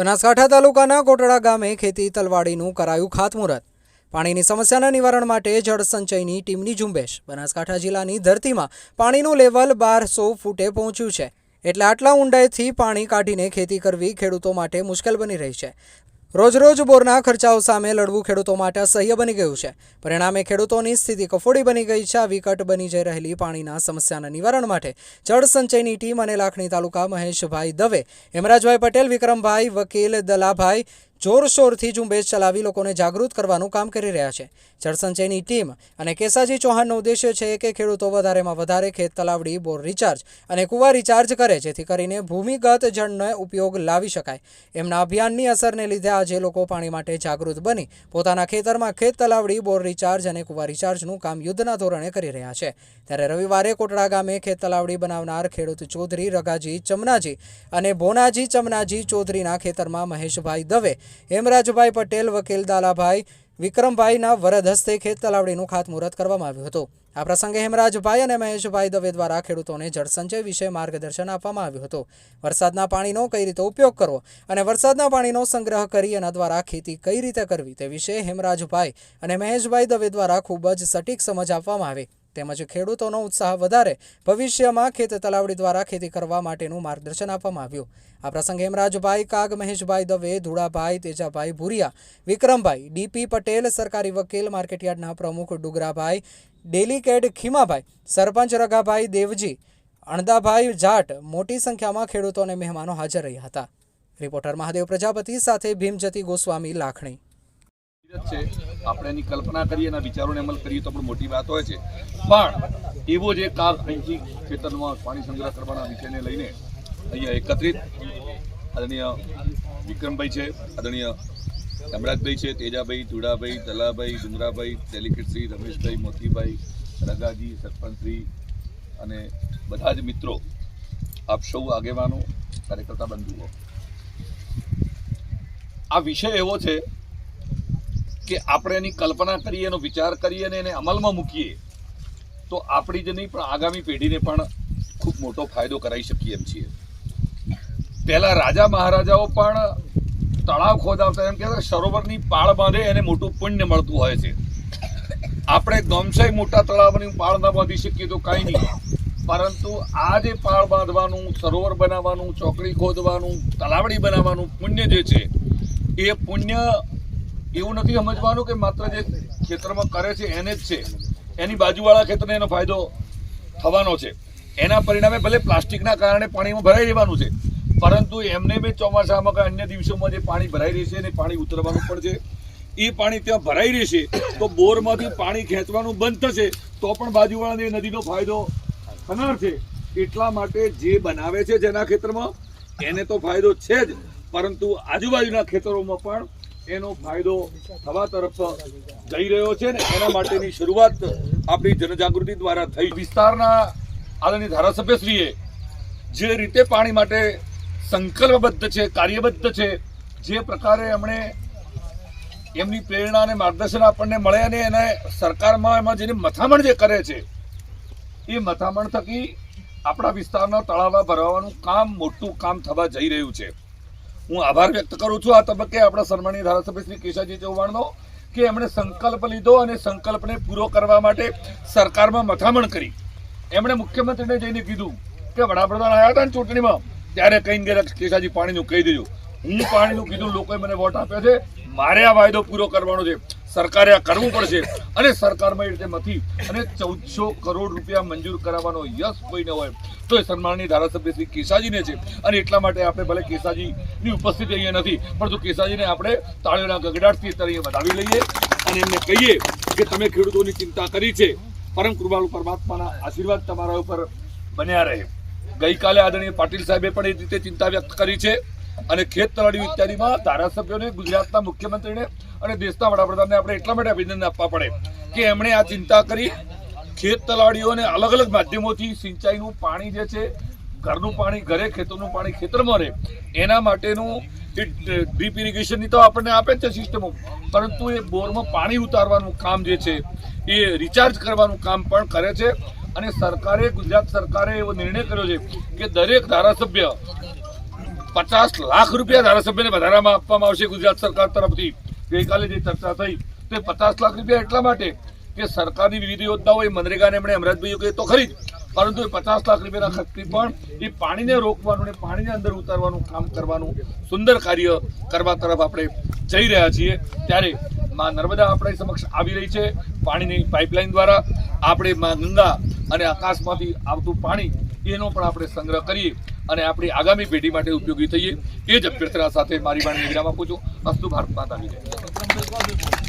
બનાસકાંઠા તાલુકાના કોટડા ગામે ખેતી તલવાડીનું કરાયું ખાતમુહૂર્ત. પાણીની સમસ્યાના નિવારણ માટે જળસંચયની ટીમની ઝુંબેશ. બનાસકાંઠા જિલ્લાની ધરતીમાં પાણીનું લેવલ બારસો ફૂટે પહોંચ્યું છે. એટલે આટલા ઊંડાઈથી પાણી કાઢીને ખેતી કરવી ખેડૂતો માટે મુશ્કેલ બની રહી છે. રોજરોજ બોરના ખર્ચાઓ સામે લડવું ખેડૂતો માટે અસહ્ય બની ગયું છે. પરિણામે ખેડૂતોની સ્થિતિ કફોડી બની ગઈ છે. વિકટ બની જઈ રહેલી પાણીના સમસ્યાના નિવારણ માટે જળ સંચયની ટીમ અને લાખણી તાલુકા મહેશભાઈ દવે, હેમરાજભાઈ પટેલ, વિક્રમભાઈ વકીલ, દલાભાઈ જોરશોરથી ઝુંબેશ ચલાવી લોકોને જાગૃત કરવાનું કામ કરી રહ્યા છે. જળસંચયની ટીમ અને કેસાજી ચૌહાણનો ઉદ્દેશ્ય છે કે ખેડૂતો વધારેમાં વધારે ખેત તલાવડી, બોર રિચાર્જ અને કુવા રિચાર્જ કરે, જેથી કરીને ભૂમિગત જળનો ઉપયોગ લાવી શકાય. એમના અભિયાનની અસરને લીધે આજે લોકો પાણી માટે જાગૃત બની પોતાના ખેતરમાં ખેત તલાવડી, બોર રિચાર્જ અને કુવા રિચાર્જનું કામ યુદ્ધના ધોરણે કરી રહ્યા છે. ત્યારે રવિવારે કોટડા ગામે ખેત તલાવડી બનાવનાર ખેડૂત ચૌધરી રગાજી ચમનાજી અને ભોનાજી ચમનાજી ચૌધરીના ખેતરમાં મહેશભાઈ દવે હેમરાજભાઈ પટેલ, વકીલ દાલાભાઈ વિક્રમભાઈના વરદ હસ્તે ખેત તલાવડીનું ખાતમુહૂર્ત કરવામાં આવ્યું હતું. આ પ્રસંગે હેમરાજભાઈ અને મહેશભાઈ દવે દ્વારા ખેડૂતોને જળસંચય વિશે માર્ગદર્શન આપવામાં આવ્યું હતું. વરસાદના પાણીનો કઈ રીતે ઉપયોગ કરવો અને વરસાદના પાણીનો સંગ્રહ કરી એના દ્વારા ખેતી કઈ રીતે કરવી તે વિશે હેમરાજભાઈ અને મહેશભાઈ દવે દ્વારા ખૂબ જ સટીક સમજ આપવામાં આવી. તેમજ ખેડૂતોનો ઉત્સાહ વધારે ભવિષ્યમાં ખેત તલાવડી દ્વારા ખેતી કરવા માટેનું માર્ગદર્શન આપવામાં આવ્યું. આ પ્રસંગે હેમરાજભાઈ કાગ, મહેશભાઈ દવે ધુડાભાઈ તેજાભાઈ ભુરિયા, વિક્રમભાઈ, ડીપી પટેલ, સરકારી વકીલ, માર્કેટયાર્ડના પ્રમુખ ડુગરાભાઈ, ડેલીકેડ ખીમાભાઈ, સરપંચ રગાભાઈ દેવજી, અણદાભાઈ જાટ મોટી સંખ્યામાં ખેડૂતો અને મહેમાનો હાજર રહ્યા હતા. રિપોર્ટર મહાદેવ પ્રજાપતિ સાથે ભીમજતી ગોસ્વામી લાખણી. છે. આપણે એની કલ્પના કરીએ એના વિચારોને અમલ કરીએ તો પણ મોટી વાત હોય છે. પણ એવો જ એક કાગ અહીંથી ખેતરમાં પાણી સંગ્રહ કરવાના વિષયને લઈને અહીંયા એકત્રિત આદરણીય વિક્રમભાઈ છે, આદરણીય હેમરાજભાઈ છે, તેજાભાઈ ચુડાભાઈ દલાભાઈ, ડુંગરાભાઈ ડેલિકેટશ્રી રમેશભાઈ, મોતીભાઈ, રગાજી, સરપંચશ્રી અને બધા જ મિત્રો, આપ સૌ આગેવાનો, કાર્યકર્તા બંધુઓ. આ વિષય એવો છે કે આપણે એની કલ્પના કરીએ, એનો વિચાર કરીએ અને એને અમલમાં મૂકીએ, તો આપણી જ નહીં, પણ આગામી પેઢીને પણ ખૂબ મોટો ફાયદો કરાવી શકીએ એમ છીએ. પહેલા રાજા મહારાજાઓ પણ તળાવ ખોદાવતા એમ કહેતા સરોવરની પાળ બાંધે, એને મોટું પુણ્ય મળતું હોય છે. આપણે ગમસાય મોટા તળાવની પાળ ન બાંધી શકીએ તો કાંઈ નહીં. પરંતુ આ જે પાળ બાંધવાનું, સરોવર બનાવવાનું, ચોકડી ખોદવાનું, તલાવડી બનાવવાનું પુણ્ય જે છે, એ પુણ્ય એવું નથી સમજવાનું કે માત્ર જે ખેતરમાં કરે છે, એને જ છે. એની બાજુવાળા ખેતરને એનો ફાયદો થવાનો છે. એના પરિણામે ભલે પ્લાસ્ટિકના કારણે પાણીમાં ભરાઈ રહેવાનું છે, પરંતુ એમને બી ચોમાસામાં કે અન્ય દિવસોમાં જે પાણી ભરાઈ રહેશે અને પાણી ઉતરવાનું પણ છે એ પાણી ત્યાં ભરાઈ રહેશે તો બોરમાંથી પાણી ખેંચવાનું બંધ થશે, તો પણ બાજુવાળાને નદીનો ફાયદો થનાર છે. એટલા માટે જે બનાવે છે જેના ખેતરમાં, એને તો ફાયદો છે જ, પરંતુ આજુબાજુના ખેતરોમાં પણ એનો ફાયદો થવા તરફ જઈ રહ્યો છે ને એના માટેની શરૂઆત આપણી જનજાગૃતિ દ્વારા થઈ. વિસ્તારના આદરણીય ધારાસભ્યશ્રીએ જે રીતે પાણી માટે સંકલ્પબદ્ધ છે, કાર્યબદ્ધ છે, જે પ્રકારે એમણે એમની પ્રેરણા અને માર્ગદર્શન આપણને મળે અને એને સરકારમાં એમાં જેની મથામણ જે કરે છે, એ મથામણ થકી આપણા વિસ્તારના તળાવા ભરવાનું કામ, મોટું કામ થવા જઈ રહ્યું છે. હું આભાર વ્યક્ત કરું છું. આ તબક્કે આપણા સન્માનીય ધારાસભ્ય શ્રી કેશાજી ચૌહાણનો કે એમણે સંકલ્પ લીધો અને સંકલ્પને પૂરો કરવા માટે સરકારમાં મથામણ કરી. એમણે મુખ્યમંત્રીને જઈને કીધું કે વડાપ્રધાન આવ્યા હતા ને ચૂંટણીમાં, ત્યારે કહીને ગયા કેશાજી પાણીનું કહી દેજો. હું પાણીનું કીધું, લોકોએ મને વોટ આપ્યો છે. મારે આ વાયદો પૂરો કરવાનો છે. સરકારે આ કરવું પડશે. અને સરકારમાં એ રીતે નથી અને ચૌદસો કરોડ રૂપિયા મંજૂર કરાવવાનો યશ કોઈને હોય, તો એ સન્માનની ધારાસભ્ય શ્રી કેસાજીને છે. અને એટલા માટે આપણે ભલે કેસાજીની ઉપસ્થિતિ અહીંયા નથી, પરંતુ કેસાજીને આપણે તાળીઓના ગગડાટથી અત્યારે વધાવી લઈએ અને એમને કહીએ કે તમે ખેડૂતોની ચિંતા કરી છે. પરમ કૃપાલુ પરમાત્માના આશીર્વાદ તમારા ઉપર બન્યા રહે. ગઈકાલે આદરણીય પાટીલ સાહેબે પણ એ રીતે ચિંતા વ્યક્ત કરી છે. અને ખેત તલાડી ઇત્યાદિમાં ધારાસભ્યોને ગુજરાતના મુખ્યમંત્રીને અને દેશના વડાપ્રધાનને આપણે એટલા માટે અભિનંદન આપવા પડે કે એમણે આ ચિંતા કરી. ખેત તલાડીઓને અલગ અલગ માધ્યમોથી સિંચાઈનું પાણી જે છે, ઘરનું પાણી, ઘરે ખેતરનું પાણી, ખેતરમાં રહે, એના માટેનું એ ડ્રીપ ઇરિગેશનની તો આપણને આપે જ છે સિસ્ટમો. પરંતુ એ બોરમાં પાણી ઉતારવાનું કામ જે છે, એ રિચાર્જ કરવાનું કામ પણ કરે છે. અને સરકારે, ગુજરાત સરકારે એવો નિર્ણય કર્યો છે કે દરેક ધારાસભ્ય પચાસ લાખ રૂપિયા ધારાસભ્યને વધારામાં આપવામાં આવશે ગુજરાત સરકાર તરફથી. ગઈકાલે જે ચર્ચા થઈ, તે પચાસ લાખ રૂપિયા એટલા માટે કે સરકારની વિવિધ યોજનાઓ, એ મનરેગાને એમણે અમરાજભાઈ કહે તો ખરી જ. પરંતુ એ પચાસ લાખ રૂપિયાના ખર્ચથી પણ એ પાણીને રોકવાનું ને પાણીને અંદર ઉતારવાનું કામ કરવાનું સુંદર કાર્ય કરવા તરફ આપણે જઈ રહ્યા છીએ. ત્યારે માં નર્મદા આપણી સમક્ષ આવી રહી છે. પાણીની પાઇપલાઇન દ્વારા આપણે માં ગંગા અને આકાશમાંથી આવતું પાણી, એનો પણ આપણે સંગ્રહ કરીએ. અને આપણી આગામી પેઢી માટે ઉપયોગી થઈએ એ જ અભ્યર્થના સાથે મારી વાણી વિરામ આપું છું. અસ્તુ ભારત માતા